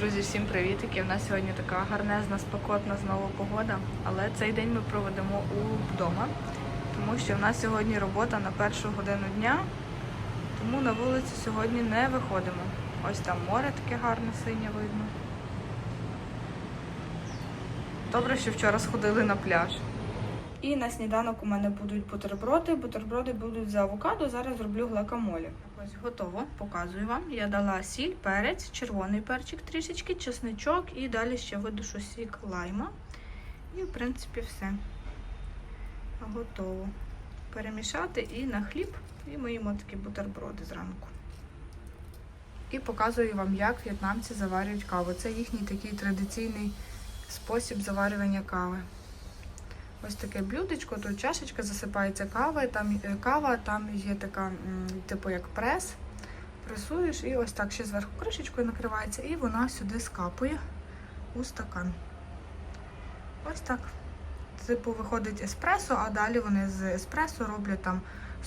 Друзі, всім привітики! У нас сьогодні така гарнезна, спекотна знову погода, але цей день ми проведемо у вдома, тому що в нас сьогодні робота на першу годину дня, тому на вулицю сьогодні не виходимо. Ось там море таке гарне синє видно. Добре, що вчора сходили на пляж. І на сніданок у мене будуть бутерброди. Бутерброди будуть за авокадо. Зараз зроблю глакамолі. Ось готово. Показую вам. Я дала сіль, перець, червоний перчик трішечки, чесничок і далі ще видушу сік лайма. І, в принципі, все. Готово. Перемішати і на хліб, і ми їмо такі бутерброди зранку. І показую вам, як в'єтнамці заварюють каву. Це їхній такий традиційний спосіб заварювання кави. Ось таке блюдечко, тут чашечка засипається кава, там е, кава, там є така, типу як прес. Пресуєш і ось так ще зверху кришечкою накривається, і вона сюди скапує у стакан. Ось так. Типу виходить еспресо, а далі вони з еспресо роблять там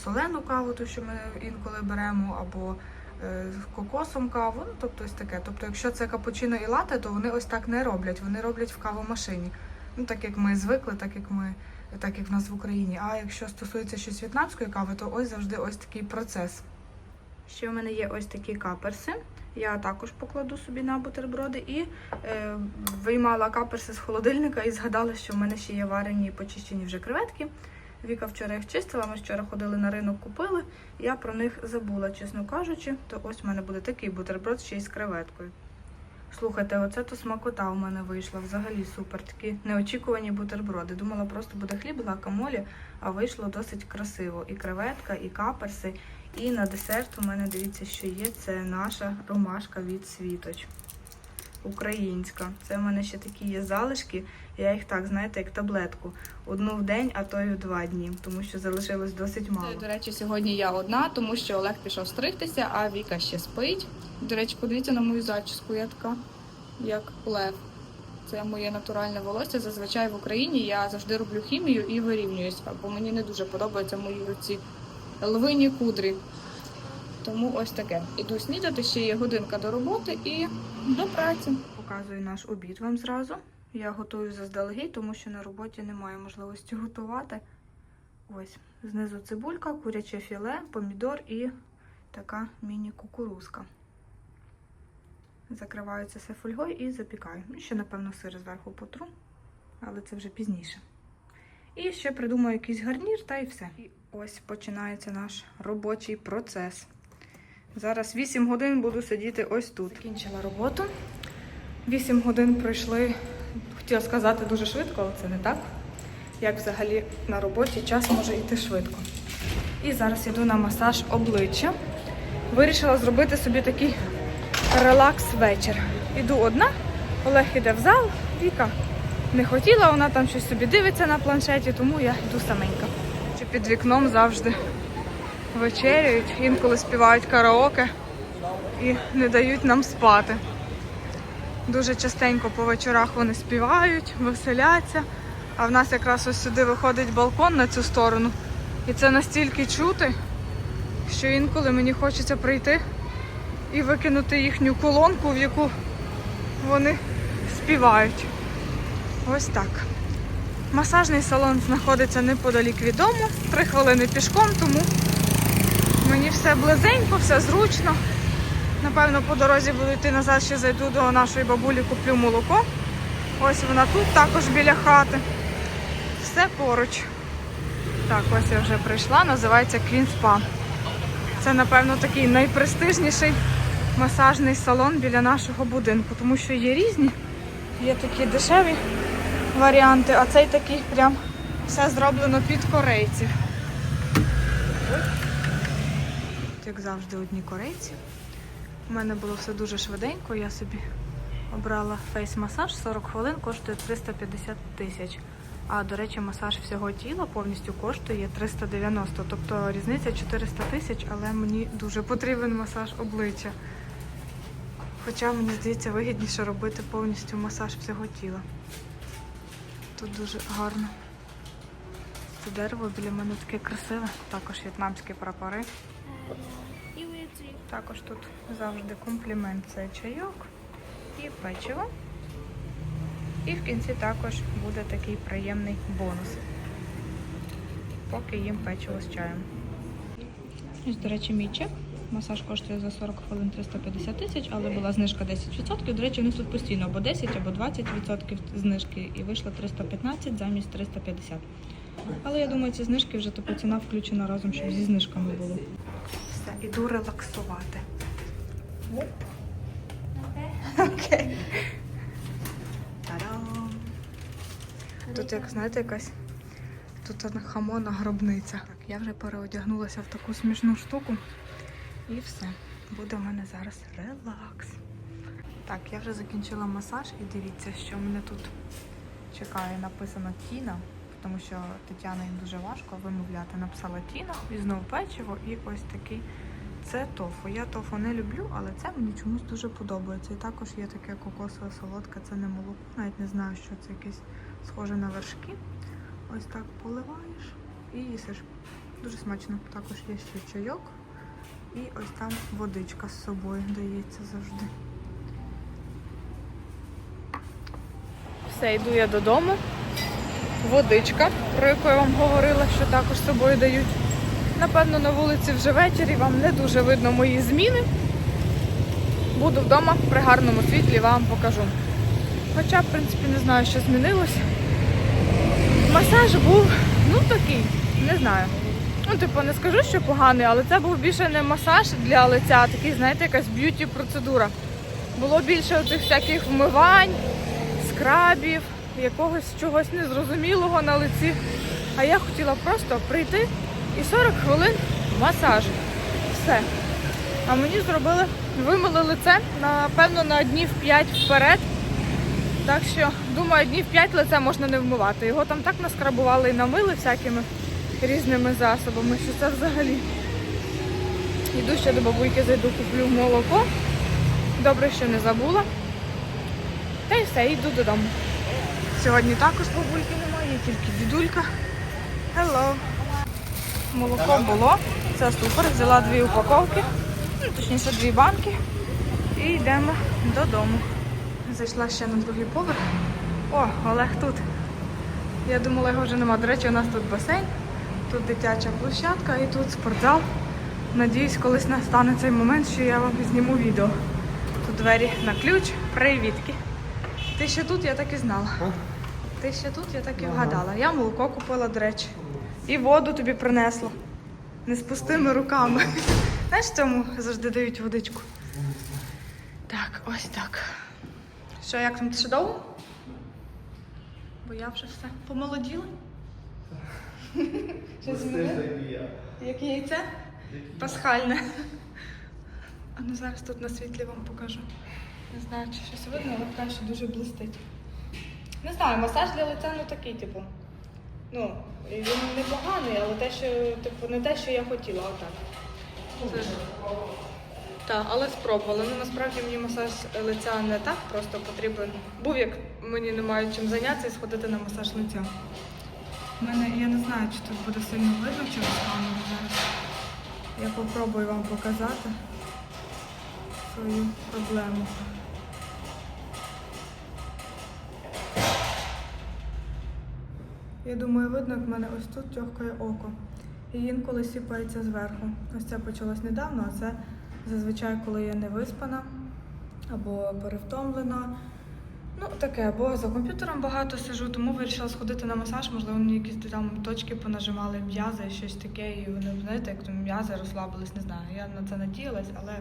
солену каву, ту, що ми інколи беремо, або е, з кокосом каву. Ну, тобто ось таке. Тобто, якщо це капучино і лате, то вони ось так не роблять. Вони роблять в кавомашині. Ну, так як ми звикли, так як ми, так як в нас в Україні. А якщо стосується щось в'єтнамської кави, то ось завжди ось такий процес. Ще в мене є ось такі каперси. Я також покладу собі на бутерброди і е, виймала каперси з холодильника і згадала, що в мене ще є варені і почищені вже креветки. Віка вчора їх чистила, ми вчора ходили на ринок, купили. Я про них забула, чесно кажучи, то ось в мене буде такий бутерброд ще й з креветкою. Слухайте, оце то смакота у мене вийшла. Взагалі супер. Такі неочікувані бутерброди. Думала, просто буде хліб, лакамолі, а вийшло досить красиво. І креветка, і каперси. І на десерт у мене дивіться, що є. Це наша ромашка від світоч. Українська. Це в мене ще такі є залишки. Я їх так, знаєте, як таблетку. Одну в день, а то й в два дні, тому що залишилось досить мало. До речі, сьогодні я одна, тому що Олег пішов стригтися, а Віка ще спить. До речі, подивіться на мою зачіску, я така, як лев. Це моє натуральне волосся. Зазвичай в Україні я завжди роблю хімію і вирівнююсь, бо мені не дуже подобаються мої руці львині кудрі. Тому ось таке. Іду снідати, ще є годинка до роботи і до праці. Показую наш обід вам зразу. Я готую заздалегідь, тому що на роботі немає можливості готувати. Ось, знизу цибулька, куряче філе, помідор і така міні-кукурузка. Закриваю це все фольгою і запікаю. Ну, Ще, напевно, сир зверху потру, але це вже пізніше. І ще придумаю якийсь гарнір та й все. І ось починається наш робочий процес. Зараз 8 годин буду сидіти ось тут. Закінчила роботу. 8 годин пройшли, хотіла сказати, дуже швидко, але це не так. Як взагалі на роботі час може йти швидко. І зараз йду на масаж обличчя. Вирішила зробити собі такий релакс-вечір. Іду одна, Олег іде в зал, Віка не хотіла, вона там щось собі дивиться на планшеті, тому я йду саменька. Чи Під вікном завжди вечеряють, інколи співають караоке і не дають нам спати. Дуже частенько по вечорах вони співають, веселяться. А в нас якраз ось сюди виходить балкон на цю сторону. І це настільки чути, що інколи мені хочеться прийти і викинути їхню колонку, в яку вони співають. Ось так. Масажний салон знаходиться неподалік від дому, три хвилини пішком, тому мені все близенько, все зручно. Напевно, по дорозі буду йти назад, ще зайду до нашої бабулі, куплю молоко. Ось вона тут також біля хати. Все поруч. Так, ось я вже прийшла, називається Queen Spa. Це, напевно, такий найпрестижніший масажний салон біля нашого будинку, тому що є різні, є такі дешеві варіанти, а цей такий прям все зроблено під корейців. Тут, Як завжди, одні корейці. У мене було все дуже швиденько, я собі обрала фейс-масаж 40 хвилин, коштує 350 тисяч. А, до речі, масаж всього тіла повністю коштує 390, тобто різниця 400 тисяч, але мені дуже потрібен масаж обличчя. Хоча мені здається вигідніше робити повністю масаж всього тіла. Тут дуже гарно. Це дерево біля мене таке красиве, також в'єтнамські прапори. Також тут завжди комплімент це чайок і печиво. І в кінці також буде такий приємний бонус. Поки їм печиво з чаєм. Ось, до речі, мій чек. Масаж коштує за 40 хвилин 350 тисяч, але була знижка 10%. До речі, у них тут постійно або 10, або 20% знижки, і вийшло 315 замість 350. Але я думаю, ці знижки вже типу ціна включена разом, щоб зі знижками було. Іду релаксувати. Окей. Та-дам! Тут, як знаєте, якась тут хамона гробниця. Я вже переодягнулася в таку смішну штуку. І все. Буде в мене зараз релакс. Так, я вже закінчила масаж і дивіться, що мене тут чекає. Написано Тіна, тому що Тетяна їм дуже важко вимовляти. Написала Тіна і знову печиво, і ось такий. Це тофу. Я тофу не люблю, але це мені чомусь дуже подобається. І також є таке кокосове солодке, це не молоко. Навіть не знаю, що це якесь схоже на вершки. Ось так поливаєш і їсиш. Дуже смачно. Також є ще чайок. І ось там водичка з собою дається завжди. Все, йду я додому. Водичка, про яку я вам говорила, що також з собою дають. Напевно, на вулиці вже вечір і вам не дуже видно мої зміни. Буду вдома при гарному світлі вам покажу. Хоча, в принципі, не знаю, що змінилось. Масаж був, ну такий, не знаю. Ну, типу, не скажу, що поганий, але це був більше не масаж для лиця, а такий, знаєте, якась б'юті процедура. Було більше оцих всяких вмивань, скрабів, якогось чогось незрозумілого на лиці. А я хотіла просто прийти і 40 хвилин масажу. Все. А мені зробили, вимили лице, напевно, на днів 5 вперед. Так що, думаю, днів 5 лице можна не вмивати. Його там так наскрабували і намили всякими різними засобами, що це взагалі. Йду ще до бабульки, зайду, куплю молоко. Добре, що не забула. Та й все, йду додому. Сьогодні також бабульки немає, тільки дідулька. Hello. Молоко було. Це супер. Взяла дві упаковки, ну, точніше дві банки. І йдемо додому. Зайшла ще на другий поверх. О, Олег тут. Я думала, його вже нема. До речі, у нас тут басейн, тут дитяча площадка і тут спортзал. Надіюсь, колись настане цей момент, що я вам зніму відео. Тут двері на ключ. Привітки. Ти ще тут, я так і знала. Ти ще тут, я так і вгадала. Я молоко купила, до речі. І воду тобі принесла. Не з пустими руками. Знаєш, цьому завжди дають водичку. Так, ось так. Що, як там ти ще довго? Бо я вже все помолоділа. Що? Як яйце? Пасхальне. А ну зараз тут на світлі вам покажу. Не знаю, чи щось видно, але краще дуже блистить. Не знаю, масаж для лиця ну такий, типу. Ну, і він непоганий, але те, що, типу, не те, що я хотіла, отак. Це... Так, але спробувала. Ну насправді мені масаж лиця не так просто потрібен. Був як мені немає чим зайнятися і сходити на масаж лиця. У мене я не знаю, чи тут буде сильно видно через камеру зараз. Я попробую вам показати свою проблему. Я думаю, видно, як в мене ось тут тьохкає око. І інколи сіпається зверху. Ось це почалось недавно, а це зазвичай, коли я не виспана або перевтомлена. Ну, таке, або за комп'ютером багато сижу, тому вирішила сходити на масаж, можливо, мені якісь там точки понажимали м'язи, щось таке, і вони, знаєте, як м'язи розслабились, не знаю. Я на це надіялась, але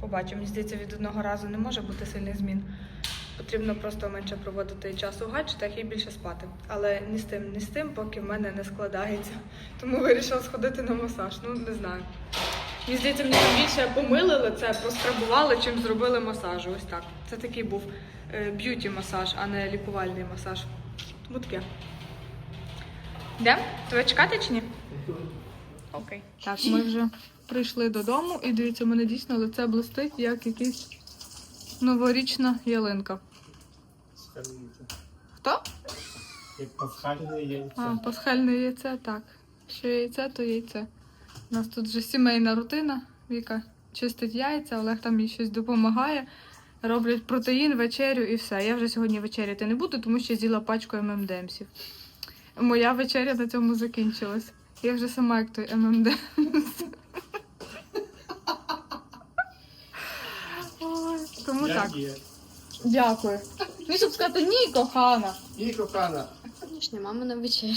побачу. Мені здається, від одного разу не може бути сильних змін. Потрібно просто менше проводити часу в гаджетах і більше спати. Але ні з тим, ні з тим, поки в мене не складається. Тому вирішила сходити на масаж. Ну, не знаю. Мені здається, мені більше помилили це, поскрабували, чим зробили масаж. Ось так. Це такий був е, б'юті-масаж, а не лікувальний масаж. Тому таке. Де? Тебе чекати чи ні? Окей. Так, ми вже прийшли додому і дивіться, мене дійсно лице блистить, як якийсь новорічна ялинка. Хто? Як пасхальне яйце. А, пасхальне яйце, так. Що яйце, то яйце. У нас тут вже сімейна рутина. Віка чистить яйця, Олег там їй щось допомагає. роблять протеїн, вечерю і все. Я вже сьогодні вечеряти не буду, тому що з'їла пачку ММДМсів. Моя вечеря на цьому закінчилась. Я вже сама як той ММДМС. Тому Як так. є. Дякую. Ну, щоб сказати ні, кохана. І кохана. Сьогоднішня мамина вечеря.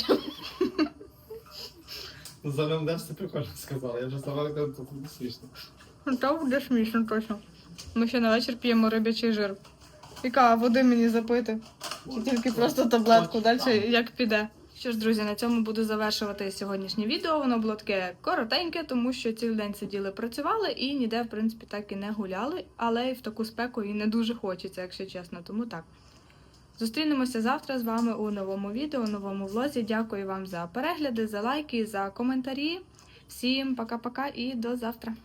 За ММД все прикольно сказала. Я вже сама тут не смішно. Ну, то буде смішно точно. Ми ще на вечір п'ємо рибячий жир. Яка води мені запити? Чи тільки просто таблетку, далі як піде. Що ж, друзі, на цьому буду завершувати сьогоднішнє відео. Воно було таке коротеньке, тому що цілий день сиділи, працювали і ніде, в принципі, так і не гуляли. Але і в таку спеку і не дуже хочеться, якщо чесно. Тому так. Зустрінемося завтра з вами у новому відео, у новому влозі. Дякую вам за перегляди, за лайки, за коментарі. Всім пока-пока і до завтра.